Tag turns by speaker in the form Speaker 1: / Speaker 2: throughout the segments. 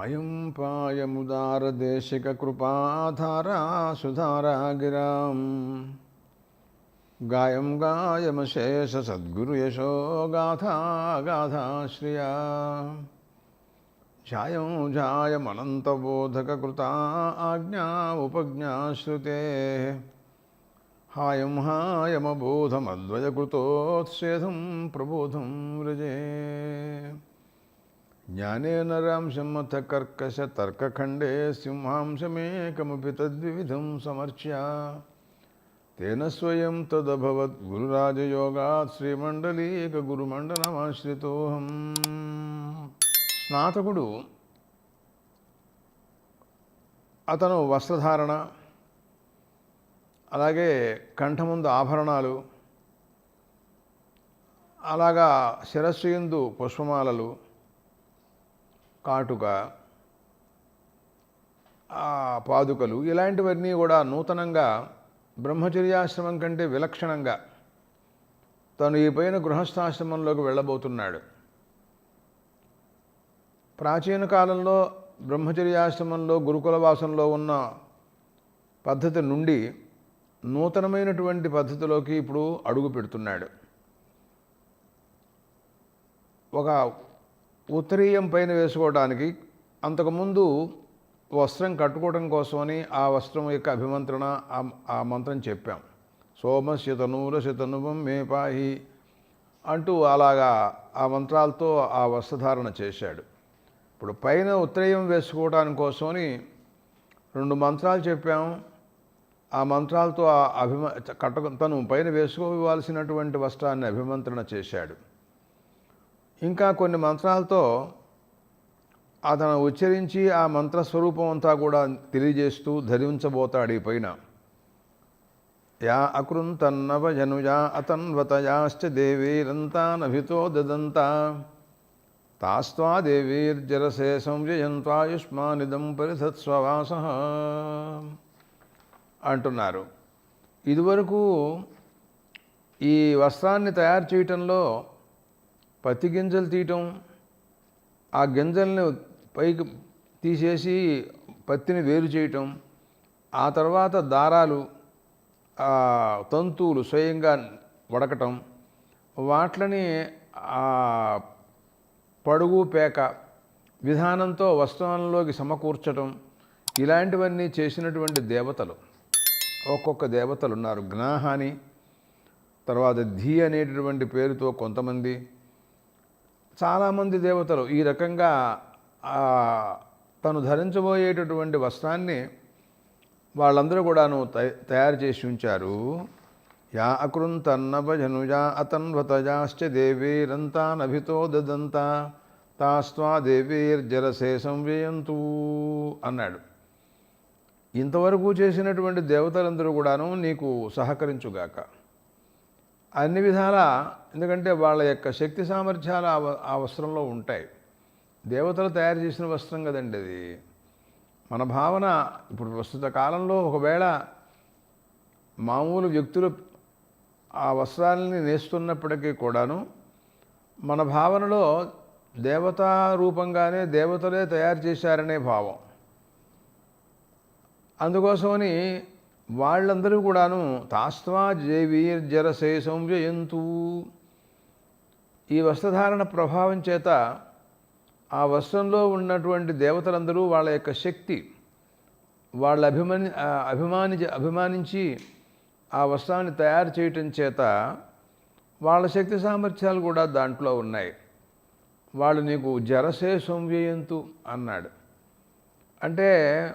Speaker 1: पायं पायमुदारदेशिककृपाधारा सुधारा गिराम् गायं गायमशेषसद्गुरुयशो गाथा गाथा श्रिया। ध्यायं ध्यायमनन्तबोधककृता आज्ञा उपज्ञाश्रुतेः हायं हायमबोधमद्वयकृतोत्सेधं प्रबोधं व्रजे। జ్ఞానేనరాంశమథ కర్కశ తర్కఖండే సింహాంశమేకమపి తద్విధం సమర్చ్య. తేన స్వయం తదభవత్ గురురాజయోగా శ్రీమండలీక గురుమండలమాశ్రితోహం స్నాతకుడు అతను వస్త్రధారణ అలాగే కంఠముందు ఆభరణాలు అలాగా శిరస్సు ఎందు పుష్పమాలలు కాటుక ఆ పాదుకలు ఇలాంటివన్నీ కూడా నూతనంగా బ్రహ్మచర్యాశ్రమం కంటే విలక్షణంగా తను ఈ పైన గృహస్థాశ్రమంలోకి వెళ్ళబోతున్నాడు. ప్రాచీన కాలంలో బ్రహ్మచర్యాశ్రమంలో గురుకుల వాసంలో ఉన్న పద్ధతి నుండి నూతనమైనటువంటి పద్ధతిలోకి ఇప్పుడు అడుగు పెడుతున్నాడు. ఒక ఉత్తరీయం పైన వేసుకోవడానికి అంతకుముందు వస్త్రం కట్టుకోవడం కోసమని ఆ వస్త్రం యొక్క అభిమంత్రణ ఆ- మంత్రం చెప్పాం. సోమస్య తనూర శతనువం మే పాహి అంటూ అలాగా ఆ మంత్రాలతో ఆ వస్త్రధారణ చేశాడు. ఇప్పుడు పైన ఉత్తరయం వేసుకోవడానికి కోసమని రెండు మంత్రాలు చెప్పాం. ఆ మంత్రాలతో ఆ అభిమ కట్ట తను పైన వేసుకోవాల్సినటువంటి వస్త్రాన్ని అభిమంత్రణ చేశాడు. ఇంకా కొన్ని మంత్రాలతో అతను ఉచ్చరించి ఆ మంత్రస్వరూపం అంతా కూడా తెలియజేస్తూ ధరించబోతాడు ఈ పైన. యా అకృంతన్నవ జనుజా అతన్వతయాశ్చ దేవీరంతానభితో దదంతా. తాస్వా దేవీర్జరసే సంజయంత్వాయుష్మానిదం పరిధత్స్వవాస అంటున్నారు. ఇదివరకు ఈ వస్త్రాన్ని తయారు చేయటంలో పత్తి గింజలు తీయటం ఆ గింజల్ని పైకి తీసేసి పత్తిని వేరు చేయటం ఆ తర్వాత దారాలు ఆ తంతువులు స్వయంగా వడకటం వాట్లని పడుగు పేక విధానంతో వస్త్రంలోకి సమకూర్చటం ఇలాంటివన్నీ చేసినటువంటి దేవతలు. ఒక్కొక్క దేవతలు ఉన్నారు జ్ఞాహాని తర్వాత ధీ అనేటటువంటి పేరుతో కొంతమంది చాలామంది దేవతలు ఈ రకంగా తను ధరించబోయేటటువంటి వస్త్రాన్ని వాళ్ళందరూ కూడాను తయ- తయారు చేసి ఉంచారు. యా అకృంతన్నభజనుజా అతన్వతజాశ్చ దేవీరంతానభితో దదంతా తాస్త్వా దేవీర్జరసే సంవ్యయంతూ అన్నాడు. ఇంతవరకు చేసినటువంటి దేవతలందరూ కూడాను నీకు సహకరించుగాక. అన్ని విధాల ఎందుకంటే వాళ్ళ యొక్క శక్తి సామర్థ్యాలు ఆ ఆ వస్త్రంలో ఉంటాయి. దేవతలు తయారు చేసిన వస్త్రం కదండి అది. మన భావన ఇప్పుడు ప్రస్తుత కాలంలో ఒకవేళ మామూలు వ్యక్తులు ఆ వస్త్రాలని నేస్తున్నప్పటికీ కూడాను మన భావనలో దేవతా రూపంగానే దేవతలే తయారు చేశారనే భావం. అందుకోసమని వాళ్ళందరూ కూడాను తాస్త్వా జేవీర్ జరసే సంజయంతు ఈ వస్త్రధారణ ప్రభావం చేత ఆ వస్త్రంలో ఉన్నటువంటి దేవతలందరూ వాళ్ళ యొక్క శక్తి వాళ్ళ అభిమాని అభిమాని అభిమానించి ఆ వస్త్రాన్ని తయారు చేయటం చేత వాళ్ళ శక్తి సామర్థ్యాలు కూడా దాంట్లో ఉన్నాయి. వాళ్ళు నీకు జరసే సంవ్యయంతు అన్నాడు. అంటే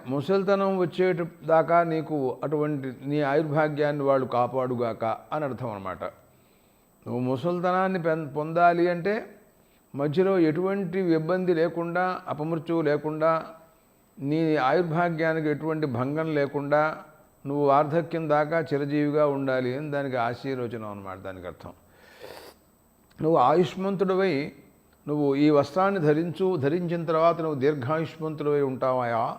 Speaker 1: ముసలితనం వచ్చేట దాకా నీకు అటువంటి నీ ఆయుర్భాగ్యాన్ని వాళ్ళు కాపాడుగాక అని అర్థం అనమాట నువ్వు ముసలితనాన్ని పెన్ పొందాలి అంటే మధ్యలో ఎటువంటి ఇబ్బంది లేకుండా అపమృత్యువు లేకుండా నీ ఆయుర్భాగ్యానికి ఎటువంటి భంగం లేకుండా నువ్వు వార్ధక్యం దాకా చిరజీవిగా ఉండాలి అని దానికి ఆశీర్వచనం అనమాట దానికి అర్థం. నువ్వు ఆయుష్మంతుడివై నువ్వు ఈ వస్త్రాన్ని ధరించు ధరించిన తర్వాత నువ్వు దీర్ఘాయుష్మంతుడివై ఉంటావాయా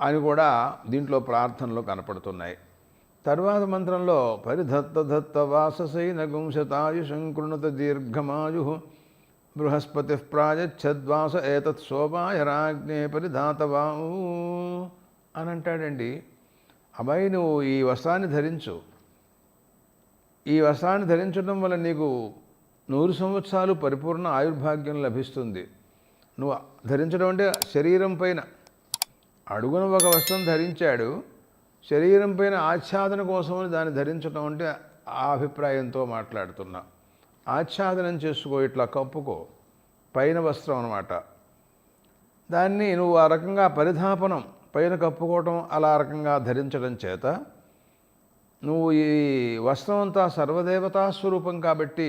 Speaker 1: అని కూడా దీంట్లో ప్రార్థనలు కనపడుతున్నాయి. తర్వాత మంత్రంలో పరిధత్త దత్త వాససై నగుంశతాయుషంకృణత దీర్ఘమాయు బృహస్పతి ప్రాయచ్ఛద్వాస ఏతత్ శోభాయ రాజ్ఞే పరిధాతవావు అని అంటాడండి. అబ్బాయి నువ్వు ఈ వస్త్రాన్ని ధరించు. ఈ వస్త్రాన్ని ధరించడం వల్ల నీకు నూరు సంవత్సరాలు పరిపూర్ణ ఆయుర్భాగ్యం లభిస్తుంది. నువ్వు ధరించడం అంటే శరీరం పైన అడుగున ఒక వస్త్రం ధరించాడు శరీరం పైన ఆచ్ఛాదన కోసమని దాన్ని ధరించడం అంటే ఆ అభిప్రాయంతో మాట్లాడుతున్నా. ఆచ్ఛాదనం చేసుకో ఇట్లా కప్పుకో. పైన వస్త్రం అనమాట దాన్ని నువ్వు ఆ రకంగా పరిధాపనం పైన కప్పుకోవటం అలా రకంగా ధరించడం చేత నువ్వు ఈ వస్త్రం అంతా సర్వదేవతా స్వరూపం కాబట్టి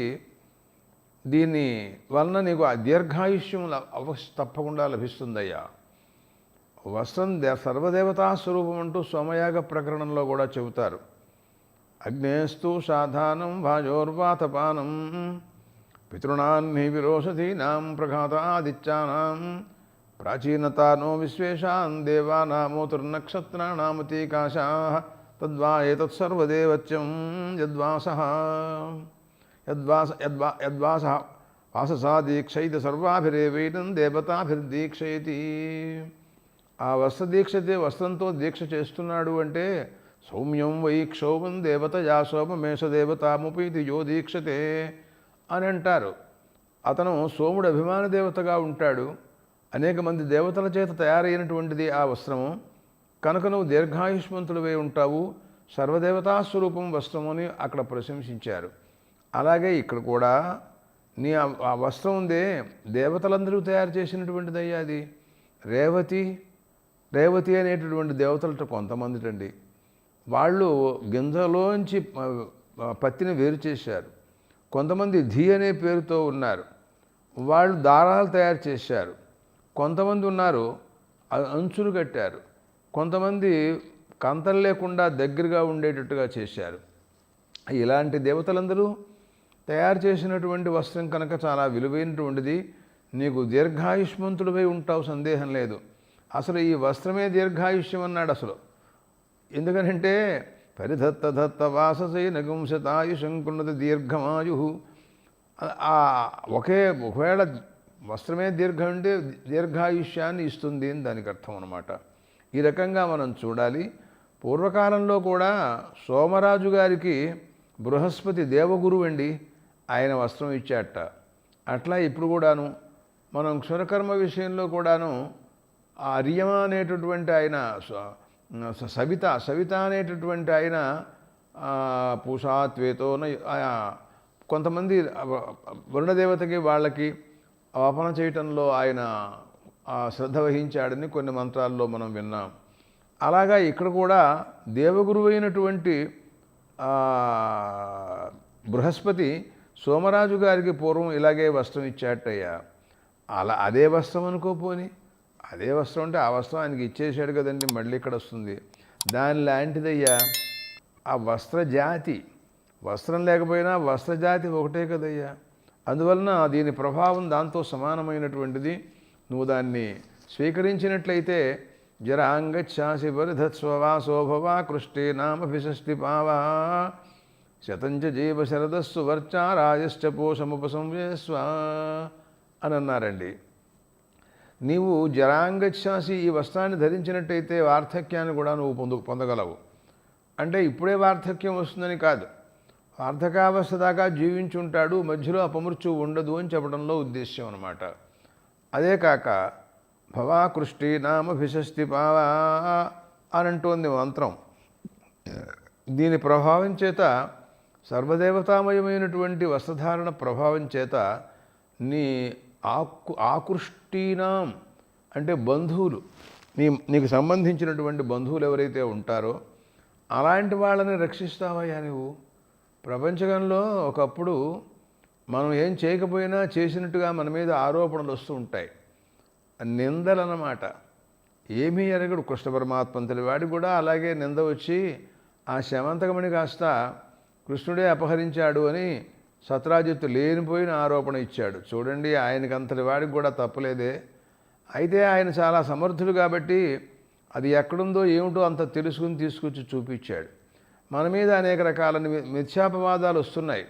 Speaker 1: దీని వలన నీకు ఆ దీర్ఘాయుష్యం ల- తప్పకుండా లభిస్తుందయ్యా. వస్త్రం దే సర్వదేవతా స్వరూపం అంటూ సోమయాగ ప్రకరణంలో కూడా చెబుతారు. అగ్నేస్తు సాధానం వాజోర్వాతపానం పితృణాన్ని విరోషధీనాం ప్రఘాతాదిత్యానాం ప్రాచీనతానో విశ్వేషాన్ దేవానామోతుర్నక్షత్రాణామతీకాశా తద్వా ఏతత్సర్వదేవత్యం యద్వాస. యద్వాస యద్వా యద్వాస వాససా దీక్షైతి సర్వాభిరేవైనం దేవతాభిర్దీక్షయతి. ఆ వస్త్ర దీక్షతే వస్త్రంతో దీక్ష చేస్తున్నాడు అంటే సౌమ్యం వై క్షోభం దేవతయా శోభమేష దేవతాముపీతి యో దీక్షతే అని అంటారు. అతను సోముడు అభిమాన దేవతగా ఉంటాడు. అనేక మంది దేవతల చేత తయారైనటువంటిది ఆ వస్త్రము కనుక నువ్వు దీర్ఘాయుష్మంతుడివై ఉంటావు. సర్వదేవతా స్వరూపం వస్త్రము అని అక్కడ ప్రశంసించారు. అలాగే ఇక్కడ కూడా నీ ఆ- వస్త్రం ఉందే దేవతలందరూ తయారు చేసినటువంటిదయ్యా అది. రేవతి రేవతి అనేటటువంటి దేవతల కొంతమంది అండి వాళ్ళు గింజలోంచి పత్తిని వేరు చేశారు. కొంతమంది ధీ అనే పేరుతో ఉన్నారు. వాళ్ళు దారాలు తయారు చేశారు. కొంతమంది ఉన్నారు అంచులు కట్టారు. కొంతమంది కంతలు లేకుండా దగ్గరగా ఉండేటట్టుగా చేశారు. ఇలాంటి దేవతలందరూ తయారు చేసినటువంటి వస్త్రం కనుక చాలా విలువైనటువంటిది నీకు దీర్ఘాయుష్మంతుడిపై ఉంటావు సందేహం లేదు. అసలు ఈ వస్త్రమే దీర్ఘాయుష్యం అన్నాడు అసలు. ఎందుకనంటే పరిధత్త దత్త వాససై నగుంశతాయుషంకున్నది దీర్ఘమాయు. ఆ ఒకే ఒకవేళ వస్త్రమే దీర్ఘం అంటే దీర్ఘాయుష్యాన్ని ఇస్తుంది అని దానికి అర్థం అనమాట ఈ రకంగా మనం చూడాలి. పూర్వకాలంలో కూడా సోమరాజు గారికి బృహస్పతి దేవగురువు అండి ఆయన వస్త్రం ఇచ్చాట అట్లా ఇప్పుడు కూడాను మనం క్షురకర్మ విషయంలో కూడాను ఆ అర్యమ అనేటటువంటి ఆయన సవిత సవిత అనేటటువంటి ఆయన ఆ, పూషాత్వేతో కొంతమంది వరుణదేవతకి వాళ్ళకి ఆపన చేయటంలో ఆయన శ్రద్ధ వహించాడని కొన్ని మంత్రాల్లో మనం విన్నాం. అలాగా ఇక్కడ కూడా దేవగురువు అయినటువంటి బృహస్పతి సోమరాజు గారికి పూర్వం ఇలాగే వస్త్రం ఇచ్చాటయ్యా. అలా అదే వస్త్రం అనుకోపోని అదే వస్త్రం అంటే ఆ వస్త్రం ఆయనకి ఇచ్చేసాడు కదండి మళ్ళీ ఇక్కడ వస్తుంది. దాని లాంటిదయ్యా ఆ వస్త్ర జాతి వస్త్రం లేకపోయినా వస్త్రజాతి ఒకటే కదయ్యా. అందువలన దీని ప్రభావం దాంతో సమానమైనటువంటిది. నువ్వు దాన్ని స్వీకరించినట్లయితే జరాంగచ్చాసి వరిధత్స్వవా శోభవా కృష్టి నామభిషష్టి పావా శతంచ జీవ శరదస్సు వర్చా రాజశ్చ పోషముపసంవేస్వ అని అన్నారండి నీవు జరాంగచ్ఛాసి ఈ వస్త్రాన్ని ధరించినట్టయితే వార్ధక్యాన్ని కూడా నువ్వు పొందు పొందగలవు. అంటే ఇప్పుడే వార్ధక్యం వస్తుందని కాదు. వార్ధకావస్థ దాకా జీవించుంటాడు మధ్యలో అపమృత్యు ఉండదు అని చెప్పడంలో ఉద్దేశ్యం అనమాట అదే కాక భవాకృష్టి నామభిషస్తి పావా అని అంటోంది మంత్రం. దీని ప్రభావం చేత సర్వదేవతామయమైనటువంటి వస్త్రధారణ ప్రభావం చేత నీ ఆకు ఆకృష్టీనాం అంటే బంధువులు నీ నీకు సంబంధించినటువంటి బంధువులు ఎవరైతే ఉంటారో అలాంటి వాళ్ళని రక్షిస్తావయ్యా నువ్వు. ప్రపంచంలో ఒకప్పుడు మనం ఏం చేయకపోయినా చేసినట్టుగా మన మీద ఆరోపణలు వస్తూ ఉంటాయి. నిందలన్నమాట. ఏమీ ఎరగడు కృష్ణ పరమాత్మంతటి వాడికి కూడా అలాగే నింద వచ్చి ఆ శమంతకమణి కాస్త కృష్ణుడే అపహరించాడు అని సత్రాజిత్తు లేనిపోయిన ఆరోపణ ఇచ్చాడు. చూడండి ఆయనకి అంతటి వాడికి కూడా తప్పలేదే. అయితే ఆయన చాలా సమర్థుడు కాబట్టి అది ఎక్కడుందో ఏమిటో అంత తెలుసుకుని తీసుకొచ్చి చూపించాడు. మన మీద అనేక రకాల మిథ్యాపవాదాలు వస్తున్నాయి.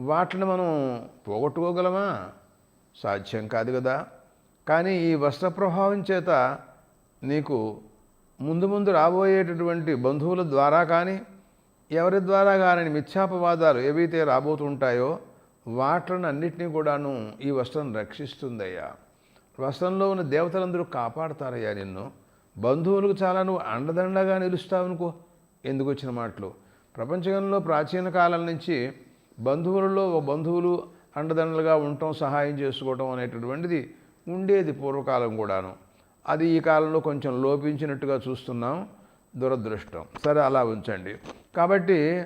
Speaker 1: వాటిని మనం పోగొట్టుకోగలమా? సాధ్యం కాదు కదా. కానీ ఈ వస్త్ర ప్రభావం చేత నీకు ముందు ముందు రాబోయేటటువంటి బంధువుల ద్వారా కానీ ఎవరి ద్వారా కానీ మిథ్యాపవాదాలు ఏవైతే రాబోతుంటాయో వాటిని అన్నిటినీ కూడాను ఈ వస్త్రం రక్షిస్తుందయ్యా. వస్త్రంలో ఉన్న దేవతలందరూ కాపాడతారయ్యా నిన్ను. బంధువులకు చాలా నువ్వు అండదండగా నిలుస్తావు అనుకో. ఎందుకు వచ్చిన మాటలు? ప్రపంచంలో ప్రాచీన కాలం నుంచి బంధువులలో ఒక బంధువులు అండదండలుగా ఉండటం సహాయం చేసుకోవటం అనేటటువంటిది ఉండేది పూర్వకాలం కూడాను. అది ఈ కాలంలో కొంచెం లోపించినట్టుగా చూస్తున్నాం. దురదృష్టం. సరే అలా ఉంచండి. కాబట్టి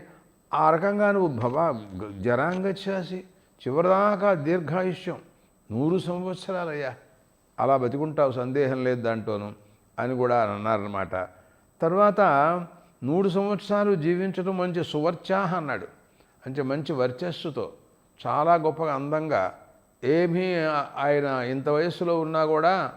Speaker 1: ఆ రకంగా నువ్వు భవ జరాంగచ్చాసి చివరిదాకా దీర్ఘాయుష్యం. నూరు సంవత్సరాలయ్యా. అలా బతికుంటావు సందేహం లేదు దాంట్లోనూ అని కూడా అన్నారనమాట తర్వాత నూరు సంవత్సరాలు జీవించడం మంచి సువర్చాహ అన్నాడు. అంటే మంచి వర్చస్సుతో చాలా గొప్పగా అందంగా. ఏమీ ఆయన ఇంత వయస్సులో ఉన్నా కూడా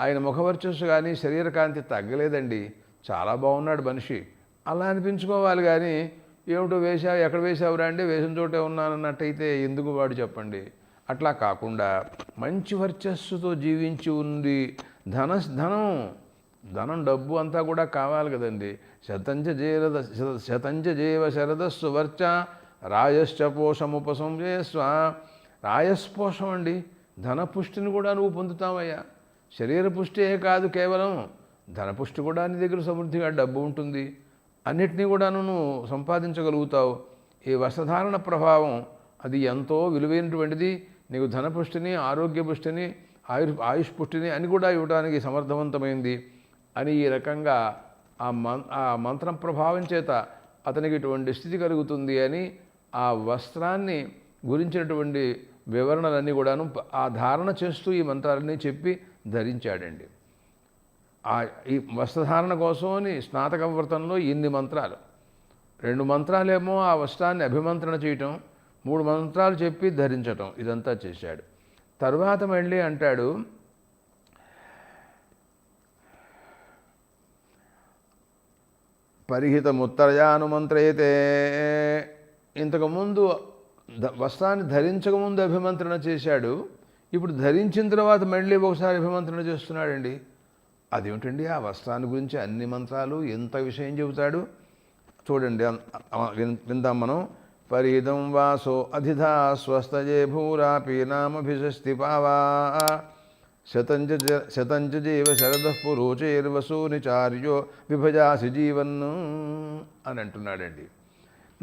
Speaker 1: ఆయన ముఖవర్చస్సు కానీ శరీరకాంతి తగ్గలేదండి. చాలా బాగున్నాడు మనిషి. అలా అనిపించుకోవాలి కానీ ఏమిటో వేశావు ఎక్కడ వేసావురా అంటే వేసిన చోటే ఉన్నానన్నట్టయితే ఎందుకు వాడు చెప్పండి? అట్లా కాకుండా మంచి వర్చస్సుతో జీవించి ఉంది. ధన ధనం ధనం డబ్బు అంతా కూడా కావాలి కదండి. శతంచ జీరద శతంచ జీవ శరదస్సు వర్చ రాయశ్చ పోషముపసంజయస్వ రాయస్పోషం అండి ధనపుష్టిని కూడా నువ్వు పొందుతావయ్యా. శరీర పుష్టే కాదు కేవలం ధనపుష్టి కూడా నీ దగ్గర సమృద్ధిగా డబ్బు ఉంటుంది. అన్నిటినీ కూడా నువ్వు సంపాదించగలుగుతావు. ఈ వస్త్రధారణ ప్రభావం అది ఎంతో విలువైనటువంటిది. నీకు ధనపుష్టిని ఆరోగ్య పుష్టిని ఆయుష్ ఆయుష్ పుష్టిని అని కూడా ఇవ్వడానికి సమర్థవంతమైంది అని ఈ రకంగా ఆ మం ఆ మంత్రం ప్రభావం చేత అతనికి ఇటువంటి స్థితి కలుగుతుంది అని ఆ వస్త్రాన్ని గురించినటువంటి వివరణలన్నీ కూడాను ఆ ధారణ చేస్తూ ఈ మంత్రాలన్నీ చెప్పి ధరించాడండి. ఈ వస్త్రధారణ కోసమని స్నాతక వ్రతంలో ఇన్ని మంత్రాలు. రెండు మంత్రాలేమో ఆ వస్త్రాన్ని అభిమంత్రణ చేయటం మూడు మంత్రాలు చెప్పి ధరించటం ఇదంతా చేశాడు. తరువాత మళ్ళీ అంటాడు పరిహితముత్తరయానుమంత్రయితే ఇంతకుముందు వస్త్రాన్ని ధరించకముందు అభిమంత్రణ చేశాడు. ఇప్పుడు ధరించిన తర్వాత మళ్ళీ ఒకసారి అభిమంత్రణ చేస్తున్నాడండి. అదేమిటండి? ఆ వస్త్రాన్ని గురించి అన్ని మంత్రాలు ఎంత విషయం చెబుతాడు? చూడండి విందాం మనం. పరీదం వాసో అధిధా స్వస్థజే భూరాపి నామభిషస్తి పావా. శతంజ శతంజ జీవ శరద పురోచేర్వసూనిచార్యో విభజాసి జీవన్ను అని అంటున్నాడండి.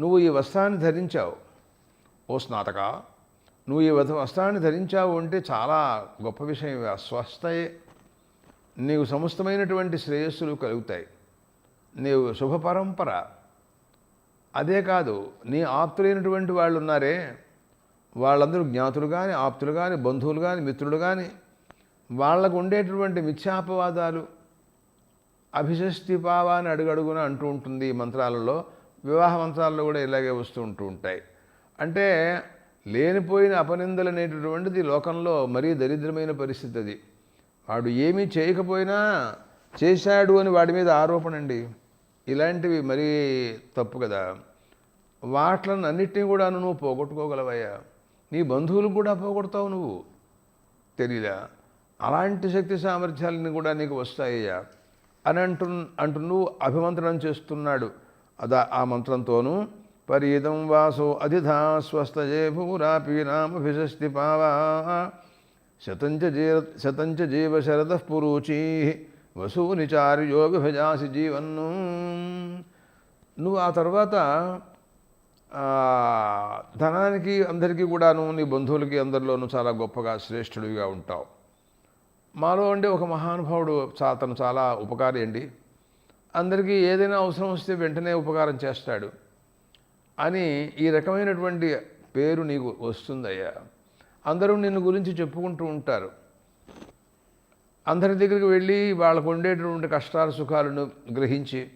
Speaker 1: నువ్వు ఈ వస్త్రాన్ని ధరించావు ఓ స్నాతక. నువ్వు ఈ వస్త్రాన్ని ధరించావు అంటే చాలా గొప్ప విషయం. స్వస్థయే నీవు సమస్తమైనటువంటి శ్రేయస్సులు కలుగుతాయి. నీవు శుభ పరంపర. అదే కాదు నీ ఆప్తులైనటువంటి వాళ్ళు ఉన్నారే వాళ్ళందరూ జ్ఞాతులు కానీ ఆప్తులు కానీ బంధువులు కానీ మిత్రులు కానీ వాళ్ళకు ఉండేటటువంటి మిథ్యాపవాదాలు అభిషష్టి పావ అని అడుగడుగున అంటూ ఉంటుంది ఈ మంత్రాలలో వివాహ మంత్రాల్లో కూడా ఇలాగే వస్తూ ఉంటూ ఉంటాయి. అంటే లేనిపోయిన అపనిందలు అనేటటువంటిది లోకంలో మరీ దరిద్రమైన పరిస్థితి అది. వాడు ఏమీ చేయకపోయినా చేశాడు అని వాడి మీద ఆరోపణ అండి. ఇలాంటివి మరీ తప్పు కదా. వాట్లను అన్నిటినీ కూడా నువ్వు పోగొట్టుకోగలవయ్యా. నీ బంధువులు కూడా పోగొడతావు నువ్వు. తెలీదా? అలాంటి శక్తి సామర్థ్యాలని కూడా నీకు వస్తాయ్యా. అని అంటు అంటూ నువ్వు అభిమంత్రణం చేస్తున్నాడు. అదా ఆ మంత్రంతోనూ పరీదం వాసో అధిధా స్వస్థజే భూరాపీనామభిషస్తి పావా శతంచ జీవ శతంచ జీవ శరద వసూని వసూనిచార్యో విభజాసి జీవన్ను. నువ్వు ఆ తర్వాత ధనానికి అందరికీ కూడాను నీ బంధువులకి అందరిలోనూ చాలా గొప్పగా శ్రేష్ఠుడిగా ఉంటావు. మాలో ఉండే ఒక మహానుభావుడు అతను చాలా ఉపకారి అండి. అందరికీ ఏదైనా అవసరం వస్తే వెంటనే ఉపకారం చేస్తాడు. అని ఈ రకమైనటువంటి పేరు నీకు వస్తుందయ్యా. అందరూ నిన్ను గురించి చెప్పుకుంటూ ఉంటారు. అందరి దగ్గరికి వెళ్ళి వాళ్ళకు ఉండేటటువంటి కష్టాల సుఖాలను గ్రహించి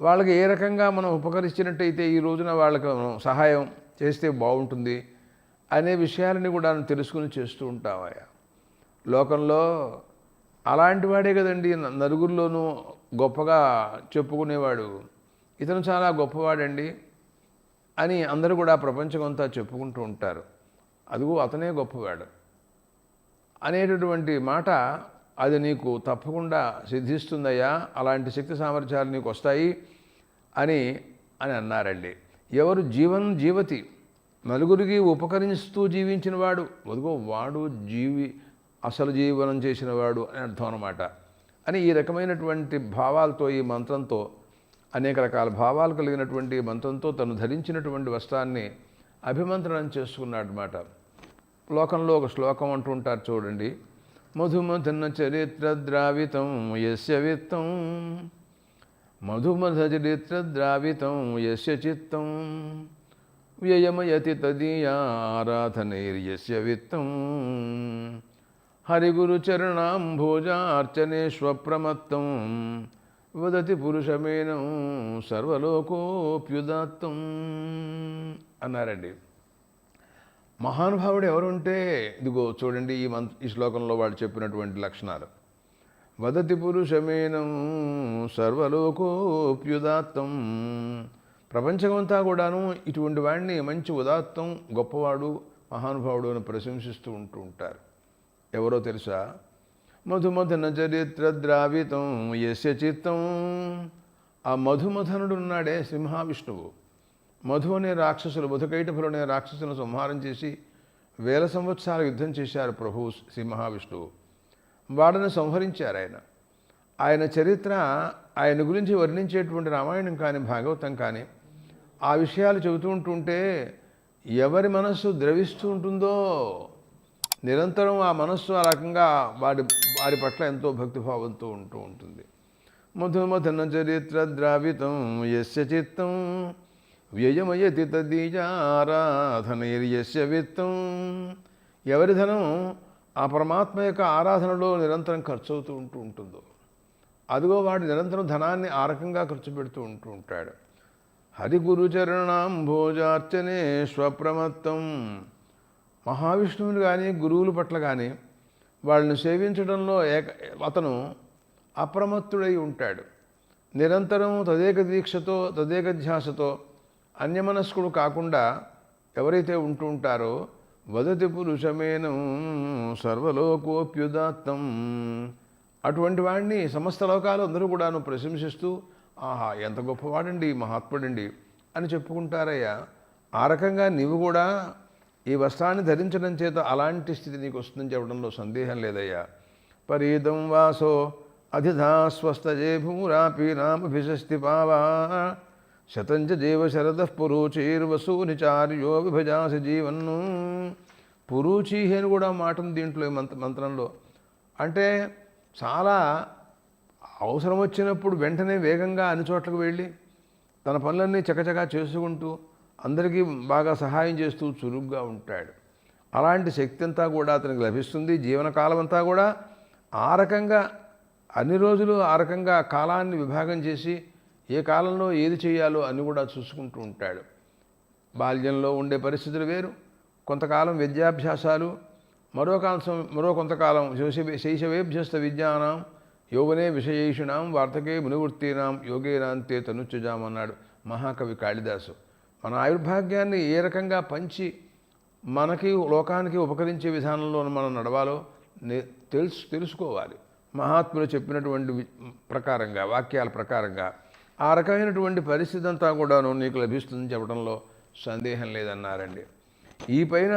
Speaker 1: వాళ్ళకి ఏ రకంగా మనం ఉపకరించినట్టయితే ఈ రోజున వాళ్ళకి సహాయం చేస్తే బాగుంటుంది అనే విషయాలని కూడా తెలుసుకుని చేస్తూ ఉంటావయ్యా. లోకంలో అలాంటి వాడే కదండి నలుగురిలోనూ గొప్పగా చెప్పుకునేవాడు. ఇతను చాలా గొప్పవాడండి అని అందరూ కూడా ప్రపంచం అంతా చెప్పుకుంటూ ఉంటారు. అదిగో అతనే గొప్పవాడు. అనేటటువంటి మాట అది నీకు తప్పకుండా సిద్ధిస్తుందయ్యా అలాంటి శక్తి సామర్థ్యాలు నీకు వస్తాయి అని అని అన్నారండి. ఎవరు జీవన్ జీవతి నలుగురికి ఉపకరిస్తూ జీవించిన వాడు వదుగో వాడు జీవి అసలు జీవనం చేసిన వాడు అని అర్థం అనమాట అని ఈ రకమైనటువంటి భావాలతో ఈ మంత్రంతో అనేక రకాల భావాలు కలిగినటువంటి మంత్రంతో తను ధరించినటువంటి వస్త్రాన్ని అభిమంత్రణం చేసుకున్నాడు అనమాట లోకంలో ఒక శ్లోకం అంటుంటారు చూడండి. మధుమథన చరిత్ర ద్రావితం యస్య విత్తం. మధుమథ చరిత్ర ద్రావితం యస్య చిత్తం. వ్యయమయతి తదీయారాధనైర్యస్య విత్తం. హరిగురుచరణాంభోజార్చనేష్వప్రమత్తం వదతి పురుషమేనం సర్వలోకోప్యుదాత్తం అన్నారండి. మహానుభావుడు ఎవరుంటే ఇదిగో చూడండి ఈ మంత్ ఈ శ్లోకంలో వాడు చెప్పినటువంటి లక్షణాలు. వదతి పురుషమేనం సర్వలోకోప్యుదాత్తం. ప్రపంచమంతా కూడాను ఇటువంటి వాడిని మంచి ఉదాత్తం గొప్పవాడు మహానుభావుడు అని ప్రశంసిస్తూ ఉంటూ ఉంటారు. ఎవరో తెలుసా? మధుమథన చరిత్ర ద్రావితం యస్య చిత్తం. ఆ మధుమథనుడు ఉన్నాడే సింహావిష్ణువు. మధు అనే రాక్షసులు మధుకైటభులు అనే రాక్షసులను సంహారం చేసి వేల సంవత్సరాలు యుద్ధం చేశారు ప్రభు సింహావిష్ణువు. వాడని వాడను సంహరించారు ఆయన. ఆయన చరిత్ర ఆయన గురించి వర్ణించేటువంటి రామాయణం కానీ భాగవతం కానీ ఆ విషయాలు చెబుతూ ఉంటుంటే ఎవరి మనస్సు ద్రవిస్తూ ఉంటుందో నిరంతరం ఆ మనస్సు ఆ రకంగా వాడి వారి పట్ల ఎంతో భక్తిభావంతో ఉంటూ ఉంటుంది. మధుమథన చరిత్ర ద్రావితం యస్య చిత్తం వ్యయమయతి తదీయారాధనైర్యస్య విత్తం. ఎవరి ధనం ఆ పరమాత్మ యొక్క ఆరాధనలో నిరంతరం ఖర్చు అవుతూ ఉంటూ ఉంటుందో అదిగో వాడు నిరంతరం ధనాన్ని ఆ రకంగా ఖర్చు పెడుతూ ఉంటూ ఉంటాడు. హరి గురుచరణాంభోజార్చనే స్వప్రమత్తం. మహావిష్ణువుని కానీ గురువుల పట్ల కానీ వాళ్ళని సేవించడంలో ఏక అతను అప్రమత్తుడై ఉంటాడు. నిరంతరం తదేక దీక్షతో తదేక ధ్యాసతో అన్యమనస్కుడు కాకుండా ఎవరైతే ఉంటూ ఉంటారో వదతి పురుషమేనం సర్వలోకోప్యుదాత్తం. అటువంటి వాడిని సమస్త లోకాలు అందరూ కూడాను ప్రశంసిస్తూ ఆహా ఎంత గొప్పవాడండి మహాత్ముడండి అని చెప్పుకుంటారయ్యా. ఆ రకంగా నీవు కూడా ఈ వస్త్రాన్ని ధరించడం చేత అలాంటి స్థితి నీకు వస్తుందని చెప్పడంలో సందేహం లేదయ్యా. పరీదం వాసో అధిధా స్వస్థజే భూరాపి నామభిషస్తి పావా. శతంచ జీవ శరద పురూచీర్వసూనిచార్యో విభజాసి జీవన్ను. పురూచీహి అని కూడా మాట దీంట్లో మంత్ర మంత్రంలో. అంటే చాలా అవసరం వచ్చినప్పుడు వెంటనే వేగంగా అన్ని చోట్లకు వెళ్ళి తన పనులన్నీ చకచకా చేసుకుంటూ అందరికీ బాగా సహాయం చేస్తూ చురుగ్గా ఉంటాడు. అలాంటి శక్తి అంతా కూడా అతనికి లభిస్తుంది. జీవనకాలం అంతా కూడా ఆ రకంగా అన్ని రోజులు ఆ రకంగా కాలాన్ని విభాగం చేసి ఏ కాలంలో ఏది చేయాలో అని కూడా చూసుకుంటూ ఉంటాడు. బాల్యంలో ఉండే పరిస్థితులు వేరు. కొంతకాలం విద్యాభ్యాసాలు మరో కాంసం మరో కొంతకాలం శైశవే శైశవేభ్యస్త విజ్ఞానం యోగనే విషయేషుణాం వార్తకే మునివృత్తీనాం యోగేనాంతే తనుచ్చుజామన్నాడు మహాకవి కాళిదాసు. మన ఆయుర్భాగ్యాన్ని ఏ రకంగా పంచి మనకి లోకానికి ఉపకరించే విధానంలో మనం నడవాలో తెలుసు తెలుసుకోవాలి. మహాత్ములు చెప్పినటువంటి ప్రకారంగా వాక్యాల ప్రకారంగా ఆ రకమైనటువంటి పరిస్థితి అంతా కూడాను నీకు లభిస్తుందని చెప్పడంలో సందేహం లేదన్నారండి. ఈ పైన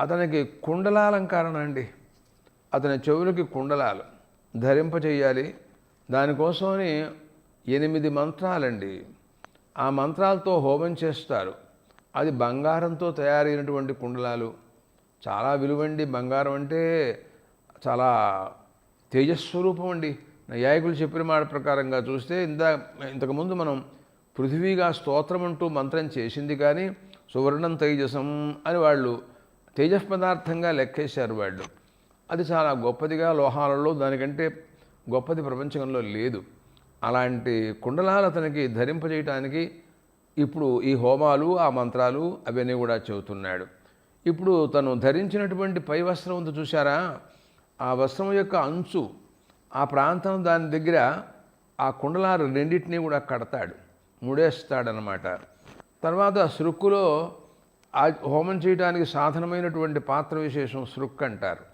Speaker 1: అతనికి కుండలాలంకరణ అండి. అతని చెవులకి కుండలాలు. ధరింపచేయాలి. దానికోసమని ఎనిమిది మంత్రాలండి. ఆ మంత్రాలతో హోమం చేస్తారు. అది బంగారంతో తయారైనటువంటి కుండలాలు. చాలా విలువండి. బంగారం అంటే చాలా తేజస్వరూపం అండి. నయాయకులు చెప్పిన మాట ప్రకారంగా చూస్తే ఇందా ఇంతకుముందు మనం పృథివీగా స్తోత్రం అంటూ మంత్రం చేసింది కానీ సువర్ణం తేజసం అని వాళ్ళు తేజస్ పదార్థంగా లెక్కేశారు వాళ్ళు. అది చాలా గొప్పదిగా లోహాలలో దానికంటే గొప్పది ప్రపంచంలో లేదు. అలాంటి కుండలాలు అతనికి ధరింపజేయటానికి ఇప్పుడు ఈ హోమాలు ఆ మంత్రాలు అవన్నీ కూడా చెబుతున్నాడు. ఇప్పుడు తను ధరించినటువంటి పై వస్త్రం ఉంది చూసారా ఆ వస్త్రం యొక్క అంచు ఆ ప్రాంతం దాని దగ్గర ఆ కుండలారు రెండింటినీ కూడా కడతాడు ముడేస్తాడనమాట తర్వాత సృక్కులో ఆ హోమం చేయడానికి సాధనమైనటువంటి పాత్ర విశేషం సృక్ అంటారు.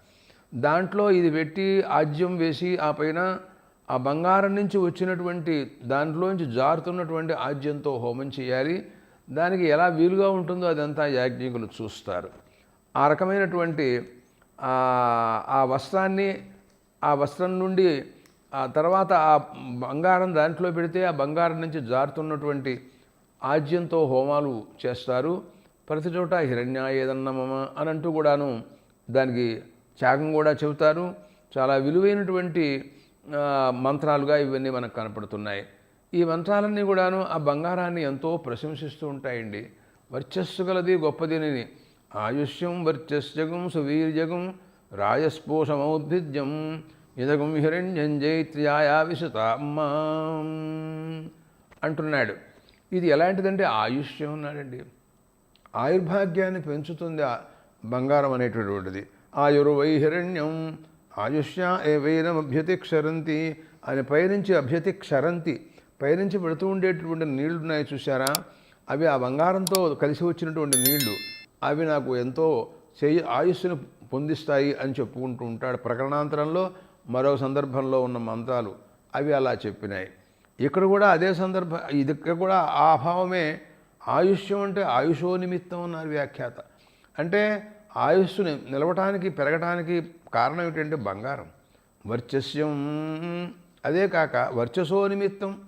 Speaker 1: దాంట్లో ఇది పెట్టి ఆజ్యం వేసి ఆ పైన ఆ బంగారం నుంచి వచ్చినటువంటి దాంట్లోంచి జారుతున్నటువంటి ఆజ్యంతో హోమం చేయాలి. దానికి ఎలా వీలుగా ఉంటుందో అదంతా యాజ్ఞికులు చూస్తారు. ఆ రకమైనటువంటి ఆ- వస్త్రాన్ని ఆ వస్త్రం నుండి ఆ తర్వాత ఆ బంగారం దాంట్లో పెడితే ఆ బంగారం నుంచి జారుతున్నటువంటి ఆజ్యంతో హోమాలు చేస్తారు. ప్రతి చోట హిరణ్యాయేదన్న అని అంటూ కూడాను దానికి త్యాగం కూడా చెబుతారు. చాలా విలువైనటువంటి మంత్రాలుగా ఇవన్నీ మనకు కనపడుతున్నాయి. ఈ మంత్రాలన్నీ కూడాను ఆ బంగారాన్ని ఎంతో ప్రశంసిస్తూ ఉంటాయండి. వర్చస్సు గలది గొప్పదిని ఆయుష్యం వర్చస్జగం సువీర్యగం రాయస్పోషమౌద్భిద్యం ఇదగం హిరణ్యం జైత్ర్యాయా విశతామ్మా అంటున్నాడు. ఇది ఎలాంటిదంటే ఆయుష్యం ఉన్నాడండి ఆయుర్భాగ్యాన్ని పెంచుతుంది ఆ బంగారం అనేటటువంటిది. ఆయుర్వైహిరణ్యం ఆయుష్య ఏవైనం అభ్యతిక్షరంతి అని పైనుంచి అభ్యతిక్షరంతి పైనుంచి పెడుతూ ఉండేటటువంటి నీళ్ళు ఉన్నాయి చూసారా అవి ఆ బంగారంతో కలిసి వచ్చినటువంటి నీళ్ళు. అవి నాకు ఎంతో చేయి ఆయుస్సును పొందిస్తాయి అని చెప్పుకుంటూ ఉంటాడు. ప్రకరణాంతరంలో మరో సందర్భంలో ఉన్న మంత్రాలు అవి అలా చెప్పినాయి. ఇక్కడ కూడా అదే సందర్భ ఇది ఇక్కడ కూడా ఆ అభావమే ఆయుష్యం అంటే ఆయుషో నిమిత్తం అన్నారు వ్యాఖ్యాత. అంటే ఆయుస్సుని నిలవటానికి పెరగటానికి కారణం ఏమిటంటే బంగారం. వర్చస్యం. అదే కాక వర్చసో నిమిత్తం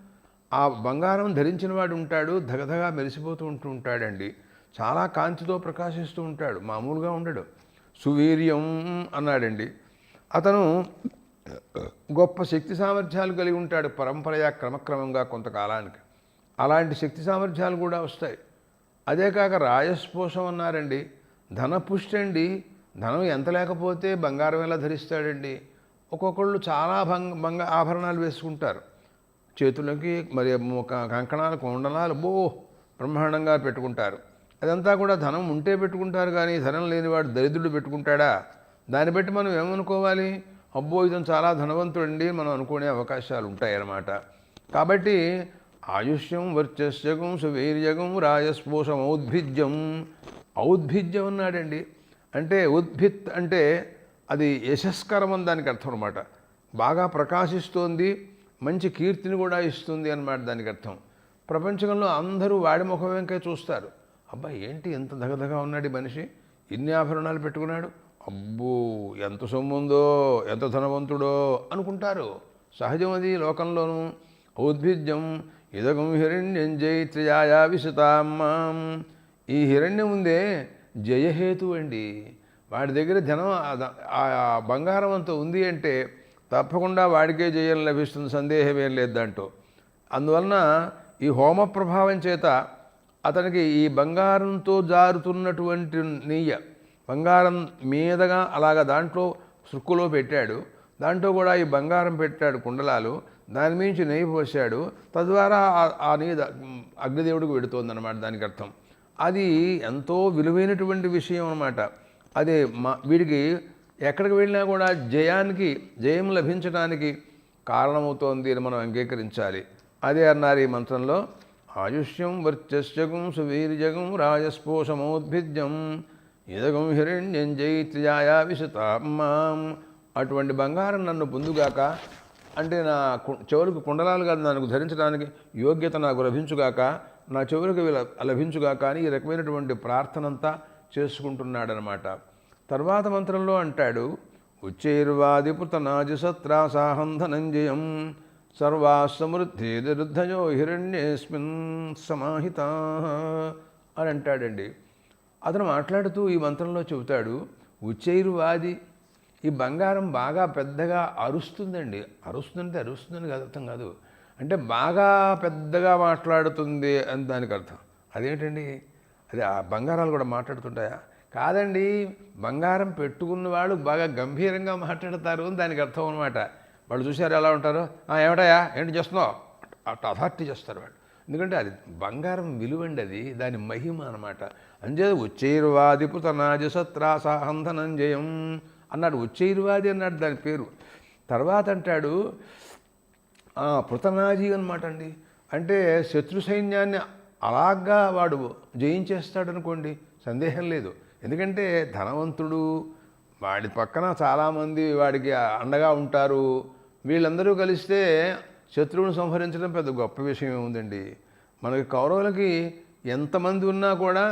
Speaker 1: ఆ బంగారం ధరించిన వాడు ఉంటాడు ధగధగా మెరిసిపోతూ ఉంటూ ఉంటాడండి. చాలా కాంతితో ప్రకాశిస్తూ ఉంటాడు మామూలుగా ఉండడు. సువీర్యం అన్నాడండి. అతను గొప్ప శక్తి సామర్థ్యాలు కలిగి ఉంటాడు పరంపరయా క్రమక్రమంగా కొంతకాలానికి. అలాంటి శక్తి సామర్థ్యాలు కూడా వస్తాయి. అదే కాక రాజస్పోషం అన్నారండి. ధనపుష్టి అండి ధనం ఎంత లేకపోతే బంగారం ఎలా ధరిస్తాడండి? ఒక్కొక్కళ్ళు చాలా భంగ బంగ ఆభరణాలు వేసుకుంటారు. చేతులకి మరి ఒక కంకణాలు కొండనాలు బో బ్రహ్మాండంగా పెట్టుకుంటారు. అదంతా కూడా ధనం ఉంటే పెట్టుకుంటారు కానీ ధనం లేనివాడు దరిద్రుడు పెట్టుకుంటాడా? దాన్ని బట్టి మనం ఏమనుకోవాలి? అబ్బో ఇతను చాలా ధనవంతుడండి మనం అనుకునే అవకాశాలు ఉంటాయన్నమాట. కాబట్టి ఆయుష్యం వర్చస్యగం సువీర్యగం రాజస్పోషం ఔద్భిజ్యం ఔద్భిజ్యం అన్నాడండి. అంటే ఉద్భిత్ అంటే అది యశస్కరం అని దానికి అర్థం అనమాట బాగా ప్రకాశిస్తోంది మంచి కీర్తిని కూడా ఇస్తుంది అన్నమాట దానికి అర్థం. ప్రపంచంలో అందరూ వాడి ముఖం వెంకే చూస్తారు. అబ్బా ఏంటి ఎంత దగదగా ఉన్నాడు మనిషి? ఇన్ని ఆభరణాలు పెట్టుకున్నాడు? అబ్బో ఎంత సొమ్ముందో ఎంత ధనవంతుడో అనుకుంటారు. సహజం అది లోకంలోనూ. ఔద్భిజ్యం ఇదగం హిరణ్యం జైత్రయాయా విశతామ్మాం ఈ హిరణ్యం ఉందే జయహేతు అండి. వాడి దగ్గర ధనం ఆ- బంగారం అంత ఉంది అంటే తప్పకుండా వాడికే జయం లభిస్తుంది సందేహం ఏం లేదు దాంట్లో అందువలన ఈ హోమ ప్రభావం చేత అతనికి ఈ బంగారంతో జారుతున్నటువంటి నెయ్య బంగారం మీదగా అలాగా దాంట్లో సుక్కులో పెట్టాడు. దాంట్లో కూడా ఈ బంగారం పెట్టాడు కుండలాలు. దాని మించి నెయ్యి పోసాడు తద్వారా ఆ- ఆ నెయ్యి అగ్నిదేవుడికి వెడుతోందన్నమాట దానికి అర్థం. అది ఎంతో విలువైనటువంటి విషయం అన్నమాట. అది మా వీడికి ఎక్కడికి వెళ్ళినా కూడా జయానికి జయం లభించడానికి కారణమవుతోంది అని మనం అంగీకరించాలి. అదే అన్నారు ఈ మంత్రంలో ఆయుష్యం వర్చస్యగం సువీర్యగం రాజస్పోషమోద్భిద్యం ఇదగం హిరణ్యం జైత్యాయా విశతామాం అటువంటి బంగారం నన్ను పొందుగాక అంటే నా కు- చెవులకు కుండలాలు కాదు నాకు ధరించడానికి యోగ్యత నాకు లభించుగాక నా చెవులకు ల- లభించుగాక అని ఈ రకమైనటువంటి ప్రార్థనంతా చేసుకుంటున్నాడనమాట. తర్వాత మంత్రంలో అంటాడు ఉచ్చైర్వాదిపుతనాజి సత్రాసాహం ధనంజయం సర్వా సమృద్ధి రుద్ధయో హిరణ్యేస్మిన్ సమాహిత అని అంటాడండి. అతను మాట్లాడుతూ ఈ మంత్రంలో చెబుతాడు ఉచ్చైర్వాది ఈ బంగారం బాగా పెద్దగా అరుస్తుందండి. అరుస్తుందంటే అరుస్తుందని కాదు అర్థం కాదు. అంటే బాగా పెద్దగా మాట్లాడుతుంది అని దానికి అర్థం. అదేంటండి? అది ఆ బంగారాలు కూడా మాట్లాడుతుంటాయా? కాదండి బంగారం పెట్టుకున్న వాళ్ళు బాగా గంభీరంగా మాట్లాడతారు అని దానికి అర్థం అనమాట వాళ్ళు చూశారు ఎలా ఉంటారు? ఏమిటయా ఏంటి చేస్తున్నావు? అట్లా అథారిటీ చేస్తారు వాళ్ళు. ఎందుకంటే అది బంగారం విలువండి అది దాని మహిమ అనమాట అంచేది ఉచ్చైర్వాదిపు తనాజ సత్రాసాహంధనంజయం అన్నాడు ఉచ్చైర్వాది అన్నాడు దాని పేరు. తర్వాత అంటాడు పృతనాజీ అనమాట అండి అంటే శత్రు సైన్యాన్ని అలాగా వాడు జయించేస్తాడు అనుకోండి సందేహం లేదు. ఎందుకంటే ధనవంతుడు వాడి పక్కన చాలామంది వాడికి అండగా ఉంటారు. వీళ్ళందరూ కలిస్తే శత్రువును సంహరించడం పెద్ద గొప్ప విషయం ఏముందండి? మనకి కౌరవులకి ఎంతమంది ఉన్నా కూడా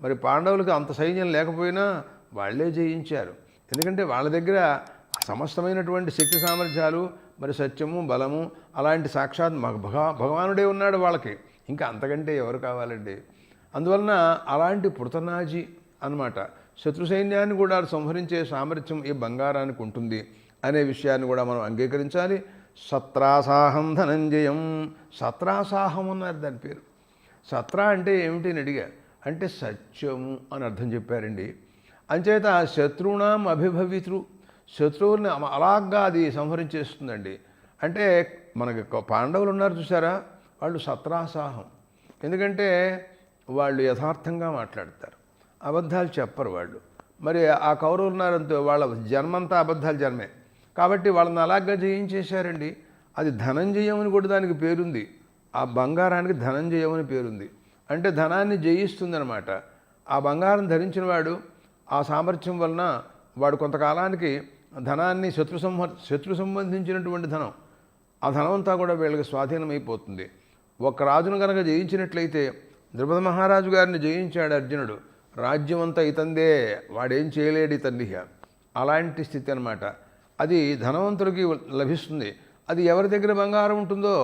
Speaker 1: మరి పాండవులకి అంత సైన్యం లేకపోయినా వాళ్ళే జయించారు. ఎందుకంటే వాళ్ళ దగ్గర సమస్తమైనటువంటి శక్తి సామర్థ్యాలు మరి సత్యము బలము అలాంటి సాక్షాత్ మగ భగవా భగవానుడే ఉన్నాడు వాళ్ళకి. ఇంకా అంతకంటే ఎవరు కావాలండి? అందువలన అలాంటి పృతనాజీ అన్నమాట. శత్రు సైన్యాన్ని కూడా సంహరించే సామర్థ్యం ఈ బంగారానికి ఉంటుంది అనే విషయాన్ని కూడా మనం అంగీకరించాలి. సత్రాసాహం ధనంజయం. సత్రాసాహం అన్నారు దాని పేరు. సత్ర అంటే ఏమిటి అని అడిగా. అంటే సత్యము అని అర్థం చెప్పారండి. అంచేత శత్రువునాం అభిభవితృ శత్రువుల్ని అలాగ్గా అది సంహరించేస్తుందండి. అంటే మనకి పాండవులు ఉన్నారు చూసారా వాళ్ళు సత్రాసాహం. ఎందుకంటే వాళ్ళు యథార్థంగా మాట్లాడతారు. అబద్ధాలు చెప్పరు వాళ్ళు. మరి ఆ కౌరవులు ఉన్నారంతో వాళ్ళ జన్మంతా అబద్ధాలు జన్మే. కాబట్టి వాళ్ళని అలాగ్గా జయించేశారండి. అది ధనంజయం అని కూడా దానికి పేరుంది. ఆ బంగారానికి ధనంజయం అని పేరుంది. అంటే ధనాన్ని జయిస్తుందనమాట ఆ బంగారం ధరించిన వాడు ఆ సామర్థ్యం వలన వాడు కొంతకాలానికి ధనాన్ని శత్రు సంహ శత్రు సంబంధించినటువంటి ధనం ఆ ధనం అంతా కూడా వీళ్ళకి స్వాధీనమైపోతుంది. ఒక రాజును కనుక జయించినట్లయితే ద్రుపద మహారాజు గారిని జయించాడు అర్జునుడు. రాజ్యం అంతా ఇతందే వాడేం చేయలేడు ఇతంది అలాంటి స్థితి అనమాట అది ధనవంతుడికి లభిస్తుంది. అది ఎవరి దగ్గర బంగారం ఉంటుందో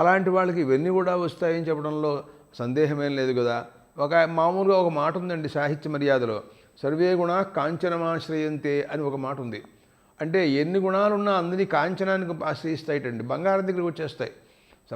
Speaker 1: అలాంటి వాళ్ళకి ఇవన్నీ కూడా వస్తాయని చెప్పడంలో సందేహమేం లేదు కదా. ఒక మామూలుగా ఒక మాట ఉందండి సాహిత్య మర్యాదలో. సర్వే గుణ కాంచనమాశ్రయంతే అని ఒక మాట ఉంది. అంటే ఎన్ని గుణాలున్నా అందరినీ కాంచనానికి ఆశ్రయిస్తాయిటండి. బంగారం దగ్గరికి వచ్చేస్తాయి.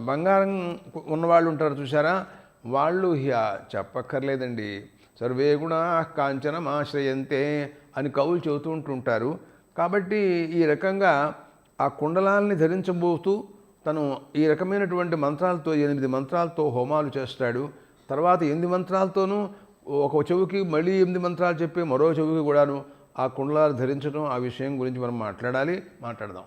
Speaker 1: బంగారం ఉన్నవాళ్ళు ఉంటారు చూసారా వాళ్ళు ఇహ చెప్పక్కర్లేదండి. సర్వే గుణ కాంచనం ఆశ్రయంతే అని కవులు చెబుతూ ఉంటుంటారు. కాబట్టి ఈ రకంగా ఆ కుండలాల్ని ధరించబోతూ తను ఈ రకమైనటువంటి మంత్రాలతో ఎనిమిది మంత్రాలతో హోమాలు చేస్తాడు. తర్వాత ఎనిమిది మంత్రాలతోనూ ఒక చెవికి మళ్ళీ ఎనిమిది మంత్రాలు చెప్పి మరో చెవికి కూడాను ఆ కుండలాలు ధరించడం ఆ విషయం గురించి మనం మాట్లాడాలి. మాట్లాడదాం.